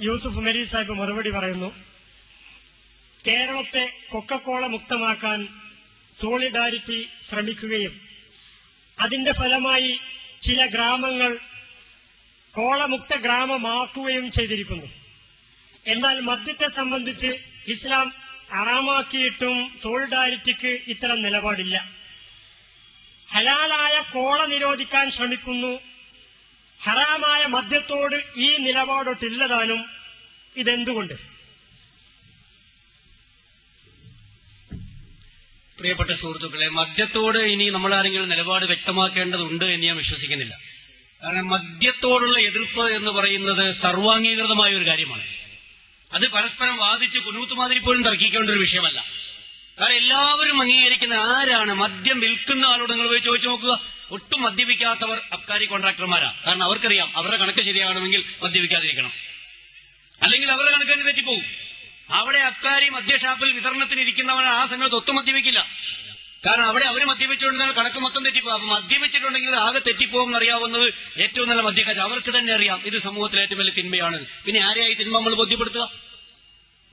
യൂസുഫ് മരി സാഹിബ് മറുപടി പറയുന്നു കേരളത്തെ കൊക്കക്കോള മുക്തമാക്കാൻ സോളിഡാരിറ്റി ശ്രമിക്കുകയും അതിന്റെ ഫലമായി ചില ഗ്രാമങ്ങൾ കോളമുക്ത ഗ്രാമമാക്കുകയും ചെയ്തിരിക്കുന്നു. എന്നാൽ മദ്യത്തെ സംബന്ധിച്ച് ഇസ്ലാം അറാമാക്കിയിട്ടും സോളിഡാരിറ്റിക്ക് ഇത്തരം നിലപാടില്ല. ഹലാലായ കോള നിരോധിക്കാൻ ശ്രമിക്കുന്നു ഹറാമായ മദ്യത്തോട് ഈ നിലപാടൊട്ടില്ലതാനും ഇതെന്തുകൊണ്ട്? പ്രിയപ്പെട്ട സുഹൃത്തുക്കളെ മദ്യത്തോട് ഇനി നമ്മൾ ആരെങ്കിലും നിലപാട് വ്യക്തമാക്കേണ്ടതുണ്ട് എന്ന് ഞാൻ വിശ്വസിക്കുന്നില്ല. കാരണം മദ്യത്തോടുള്ള എതിർപ്പ് എന്ന് പറയുന്നത് സർവാംഗീകൃതമായ ഒരു കാര്യമാണ്. അത് പരസ്പരം വാദിച്ച് കുനൂത്തുമാതിരി പോലും തർക്കിക്കേണ്ട ഒരു വിഷയമല്ല. കാരണം എല്ലാവരും അംഗീകരിക്കുന്ന ആരാണ് മദ്യം വിൽക്കുന്ന ആളോട് നിങ്ങൾ പോയി ചോദിച്ചു നോക്കുക. ഒട്ടും മദ്യപിക്കാത്തവർ അബ്കാരി കോൺട്രാക്ടർമാരാ. കാരണം അവർക്കറിയാം അവരുടെ കണക്ക് ശരിയാകണമെങ്കിൽ മദ്യപിക്കാതിരിക്കണം. അല്ലെങ്കിൽ അവരുടെ കണക്ക് തന്നെ തെറ്റിപ്പോകും അവിടെ അബ്കാരി മദ്യഷാപ്പിൽ വിതരണത്തിന് ഇരിക്കുന്നവൻ ആ സമയത്ത് ഒട്ടും മദ്യപിക്കില്ല. കാരണം അവിടെ അവർ മദ്യപിച്ചുകൊണ്ടിരുന്ന കണക്ക് മൊത്തം തെറ്റിപ്പോകും അപ്പൊ മദ്യപിച്ചിട്ടുണ്ടെങ്കിൽ ആകെ തെറ്റിപ്പോകും എന്നറിയാവുന്നത് ഏറ്റവും നല്ല മദ്യക്കാർ. അവർക്ക് തന്നെ അറിയാം ഇത് സമൂഹത്തിൽ ഏറ്റവും വലിയ തിന്മയാണ്. പിന്നെ ആരെയായി തിന്മ നമ്മൾ ബോധ്യപ്പെടുത്തുക?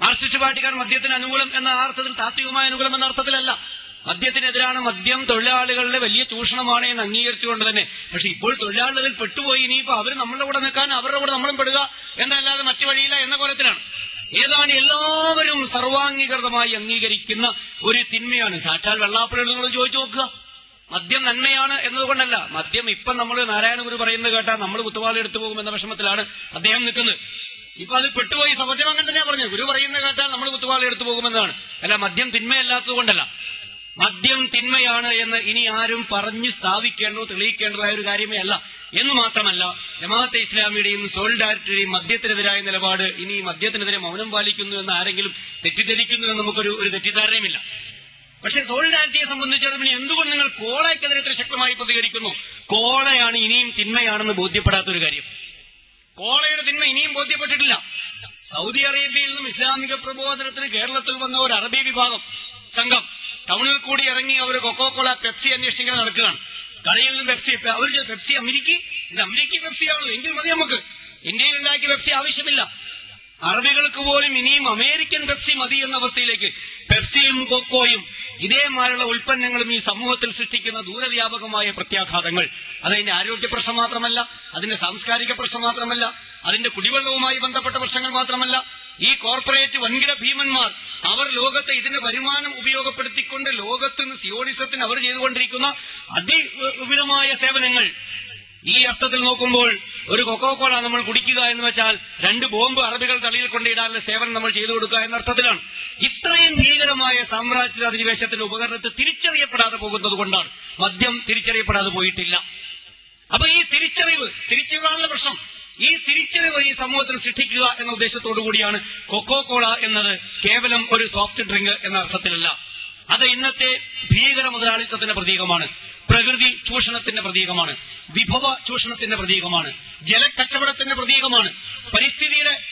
മാർക്സിസ്റ്റ് പാർട്ടിക്കാർ മദ്യത്തിന് അനുകൂലം എന്ന അർത്ഥത്തിൽ താത്വികമായ അനുകൂലം എന്ന അർത്ഥത്തിലല്ല. മദ്യത്തിനെതിരാണ് മദ്യം തൊഴിലാളികളുടെ വലിയ ചൂഷണമാണ് എന്ന് അംഗീകരിച്ചുകൊണ്ട് തന്നെ. പക്ഷെ ഇപ്പോൾ തൊഴിലാളികൾ പെട്ടുപോയി ഇനിയിപ്പോ അവർ നമ്മളുടെ കൂടെ നിൽക്കാൻ അവരുടെ കൂടെ നമ്മളും പെടുക എന്നല്ലാതെ മറ്റു വഴിയില്ല എന്ന കോലത്തിലാണ്. ഏതാണ് എല്ലാവരും സർവാംഗീകൃതമായി അംഗീകരിക്കുന്ന ഒരു തിന്മയാണ്. സാക്ഷാൽ വെള്ളാപ്പുഴകൾ നിങ്ങൾ ചോദിച്ചു നോക്കുക. മദ്യം നന്മയാണ് എന്നതുകൊണ്ടല്ല. മദ്യം ഇപ്പം നമ്മൾ നാരായണ ഗുരു പറയുന്നത് കേട്ടാൽ നമ്മൾ കുത്തുവാളി എടുത്തു പോകും എന്ന വിഷമത്തിലാണ് അദ്ദേഹം നിൽക്കുന്നത്. ഇപ്പൊ അത് പെട്ടുപോയി സമുദ്രം അങ്ങനെ തന്നെയാ പറഞ്ഞത്. ഗുരു പറയുന്ന കേട്ടാൽ നമ്മൾ കുത്തുവാളി എടുത്തു പോകുമെന്നാണ് അല്ല മദ്യം തിന്മയല്ലാത്തത് കൊണ്ടല്ല മദ്യം തിന്മയാണ് എന്ന് ഇനി ആരും പറഞ്ഞു സ്ഥാപിക്കേണ്ടോ തെളിയിക്കേണ്ടതായ ഒരു കാര്യമേ അല്ല. എന്ന് മാത്രമല്ല ജമാഅത്തെ ഇസ്ലാമിയുടെയും സോളിഡാരിറ്റിയുടെയും മദ്യത്തിനെതിരായ നിലപാട് ഇനി മദ്യത്തിനെതിരെ മൗനം പാലിക്കുന്നു എന്ന് ആരെങ്കിലും തെറ്റിദ്ധരിക്കുന്നു എന്ന് നമുക്കൊരു ഒരു തെറ്റിദ്ധാരണയുമില്ല. പക്ഷെ സോളിഡാരിറ്റിയെ സംബന്ധിച്ചിടത്തോളം ഇനി എന്തുകൊണ്ട് നിങ്ങൾ കോളയ്ക്കെതിരെ ഇത്ര ശക്തമായി പ്രതികരിക്കുന്നു? കോളയാണ് ഇനിയും തിന്മയാണെന്ന് ബോധ്യപ്പെടാത്തൊരു കാര്യം. കോളയുടെ തിന്മ ഇനിയും ബോധ്യപ്പെട്ടിട്ടില്ല. സൗദി അറേബ്യയിൽ നിന്നും ഇസ്ലാമിക പ്രബോധനത്തിന് കേരളത്തിൽ വന്ന ഒരു അറബി വിഭാഗം സംഘം ടൗണിൽ കൂടി ഇറങ്ങി അവർ കൊക്കോ കോള പെപ്സി അന്വേഷിക്കാൻ നടക്കുകയാണ്. കടയിൽ നിന്ന് പെപ്സി അവർ പെപ്സി അമേരിക്ക? ഇത് അമേരിക്ക പെപ്സിയാണല്ലോ എങ്കിൽ മതി നമുക്ക്. ഇന്ത്യയിൽ ഉണ്ടാക്കിയ പെപ്സി ആവശ്യമില്ല. അറബികൾക്ക് പോലും ഇനിയും അമേരിക്കൻ പെപ്സി മതി എന്ന അവസ്ഥയിലേക്ക് പെപ്സിയും കൊക്കോയും ഇതേമാരുള്ള ഉൽപ്പന്നങ്ങളും ഈ സമൂഹത്തിൽ സൃഷ്ടിക്കുന്ന ദൂരവ്യാപകമായ പ്രത്യാഘാതങ്ങൾ. അതതിന്റെ ആരോഗ്യ പ്രശ്നം മാത്രമല്ല അതിന്റെ സാംസ്കാരിക പ്രശ്നം മാത്രമല്ല അതിന്റെ കുടിവെള്ളവുമായി ബന്ധപ്പെട്ട പ്രശ്നങ്ങൾ മാത്രമല്ല ഈ കോർപ്പറേറ്റ് വൻകിട ഭീമന്മാർ അവർ ലോകത്തെ ഇതിന്റെ വരുമാനം ഉപയോഗപ്പെടുത്തിക്കൊണ്ട് ലോകത്ത് നിന്ന് സിയോണിസത്തിന് അവർ ചെയ്തുകൊണ്ടിരിക്കുന്ന അതിവിധമായ സേവനങ്ങൾ. ഈ അർത്ഥത്തിൽ നോക്കുമ്പോൾ ഒരു കൊക്കോ കോള നമ്മൾ കുടിക്കുക എന്ന് വെച്ചാൽ രണ്ട് ബോംബ് അറബികൾ തള്ളിയിൽ കൊണ്ടിടാനുള്ള സേവനം നമ്മൾ ചെയ്തു കൊടുക്കുക എന്ന അർത്ഥത്തിലാണ്. ഇത്രയും ഭീകരമായ സാമ്രാജ്യ അധിനിവേശത്തിന്റെ ഉപകരണത്തെ തിരിച്ചറിയപ്പെടാതെ പോകുന്നത് കൊണ്ടാണ്. മദ്യം തിരിച്ചറിയപ്പെടാതെ പോയിട്ടില്ല. അപ്പൊ ഈ തിരിച്ചറിവ് തിരിച്ചറിവാണുള്ള പ്രശ്നം. ഈ തിരിച്ചറിവ് ഈ സമൂഹത്തിൽ സൃഷ്ടിക്കുക എന്ന ഉദ്ദേശത്തോടു കൂടിയാണ് കൊക്കോ കോള എന്നത് കേവലം ഒരു സോഫ്റ്റ് ഡ്രിങ്ക് എന്ന അർത്ഥത്തിലല്ല. അത് ഇന്നത്തെ ഭീകര മുതലാളിത്തത്തിന്റെ പ്രതീകമാണ്. പ്രകൃതി ചൂഷണത്തിന്റെ പ്രതീകമാണ്. വിഭവ ചൂഷണത്തിന്റെ പ്രതീകമാണ്. ജലക്കച്ചവടത്തിന്റെ പ്രതീകമാണ്. പരിസ്ഥിതിയുടെ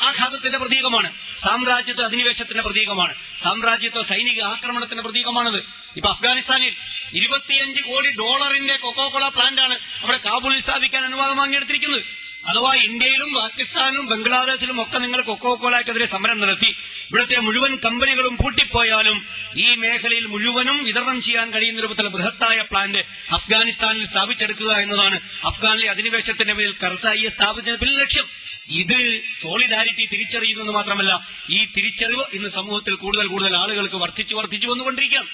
ആഘാതത്തിന്റെ പ്രതീകമാണ്. സാമ്രാജ്യത്വ അധിനിവേശത്തിന്റെ പ്രതീകമാണ്. സാമ്രാജ്യത്വ സൈനിക ആക്രമണത്തിന്റെ പ്രതീകമാണത്. ഇപ്പൊ അഫ്ഗാനിസ്ഥാനിൽ ഇരുപത്തിയഞ്ച് കോടി ഡോളറിന്റെ കൊക്കോ കോള പ്ലാന്റാണ് അവിടെ കാബൂളിൽ സ്ഥാപിക്കാൻ അനുവാദം വാങ്ങിയെടുത്തിരിക്കുന്നത്. അഥവാ ഇന്ത്യയിലും പാകിസ്ഥാനും ബംഗ്ലാദേശിലും ഒക്കെ നിങ്ങൾ കൊക്കോ കോളയ്ക്കെതിരെ സമരം നടത്തി. ഇവിടുത്തെ മുഴുവൻ കമ്പനികളും പൂട്ടിപ്പോയാലും ഈ മേഖലയിൽ മുഴുവനും വിതരണം ചെയ്യാൻ കഴിയുന്ന രൂപത്തിലുള്ള ബൃഹത്തായ പ്ലാന്റ് അഫ്ഗാനിസ്ഥാനിൽ സ്ഥാപിച്ചെടുക്കുക എന്നതാണ്. അഫ്ഗാനിലെ അധിനിവേശത്തിന്റെ മേൽ കർസായിയെ സ്ഥാപിച്ചതിന് പിന്നിൽ ലക്ഷ്യം. ഇത് സോളിഡാരിറ്റി തിരിച്ചറിയുന്നത് മാത്രമല്ല ഈ തിരിച്ചറിവ് ഇന്ന് സമൂഹത്തിൽ കൂടുതൽ കൂടുതൽ ആളുകൾക്ക് വർദ്ധിച്ചു വർദ്ധിച്ചു വന്നുകൊണ്ടിരിക്കുകയാണ്.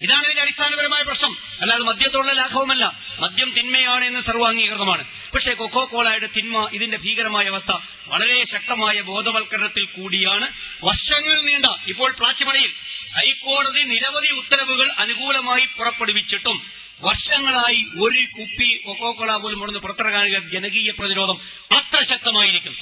ഇതാണ് ഇതിന്റെ അടിസ്ഥാനപരമായ പ്രശ്നം. അല്ലാതെ മദ്യത്തോടുള്ള ലാഘവമല്ല. മദ്യം തിന്മയാണ് എന്ന് സർവാംഗീകൃതമാണ്. പക്ഷേ കൊക്കോ കോളയുടെ തിന്മ ഇതിന്റെ ഭീകരമായ അവസ്ഥ വളരെ ശക്തമായ ബോധവൽക്കരണത്തിൽ കൂടിയാണ്. വർഷങ്ങൾ നീണ്ട ഇപ്പോൾ പ്ലാച്ചിമടയിൽ ഹൈക്കോടതി നിരവധി ഉത്തരവുകൾ അനുകൂലമായി പുറപ്പെടുവിച്ചിട്ടും വർഷങ്ങളായി ഒരു കുപ്പി കൊക്കോ കോള പോലും മുടന്ന് പുറത്തിറങ്ങാനുള്ള ജനകീയ പ്രതിരോധം അത്ര ശക്തമായിരിക്കും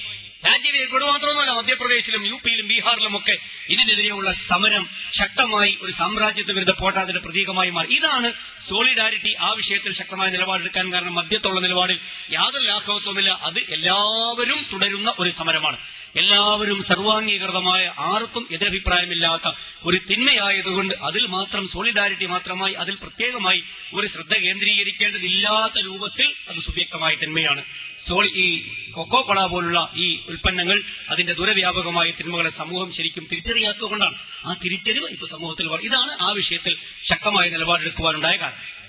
രാജ്യത്തെ ഇവിടെ മാത്രമൊന്നുമല്ല മധ്യപ്രദേശിലും യു പിയിലും ബീഹാറിലും ഒക്കെ ഇതിനെതിരെയുള്ള സമരം ശക്തമായി ഒരു സാമ്രാജ്യത്വ വിരുദ്ധ പോരാട്ടത്തിന്റെ പ്രതീകമായി മാറി. ഇതാണ് സോളിഡാരിറ്റി ആ വിഷയത്തിൽ ശക്തമായ നിലപാടെടുക്കാൻ കാരണം. മധ്യത്തുള്ള നിലപാടിൽ യാതൊരു ലാഘവത്വമില്ല അത് എല്ലാവരും തുടരുന്ന ഒരു സമരമാണ്. എല്ലാവരും സർവാംഗീകൃതമായ ആർക്കും എതിരഭിപ്രായമില്ലാത്ത ഒരു തിന്മയായതുകൊണ്ട് അതിൽ മാത്രം സോളിഡാരിറ്റി മാത്രമായി അതിൽ പ്രത്യേകമായി ഒരു ശ്രദ്ധ കേന്ദ്രീകരിക്കേണ്ടതില്ലാത്ത രൂപത്തിൽ അത് സുവ്യക്തമായ തിന്മയാണ്. സോളി ഈ കൊക്കോ കൊള പോലുള്ള ഈ ഉൽപ്പന്നങ്ങൾ അതിന്റെ ദുരവ്യാപകമായ തിന്മകളെ സമൂഹം ശരിക്കും തിരിച്ചറിയാത്തത് കൊണ്ടാണ് ആ തിരിച്ചറിവ് ഇപ്പൊ സമൂഹത്തിൽ ഇതാണ് ആ വിഷയത്തിൽ ശക്തമായ നിലപാടെടുക്കുവാനുണ്ടായ കാരണം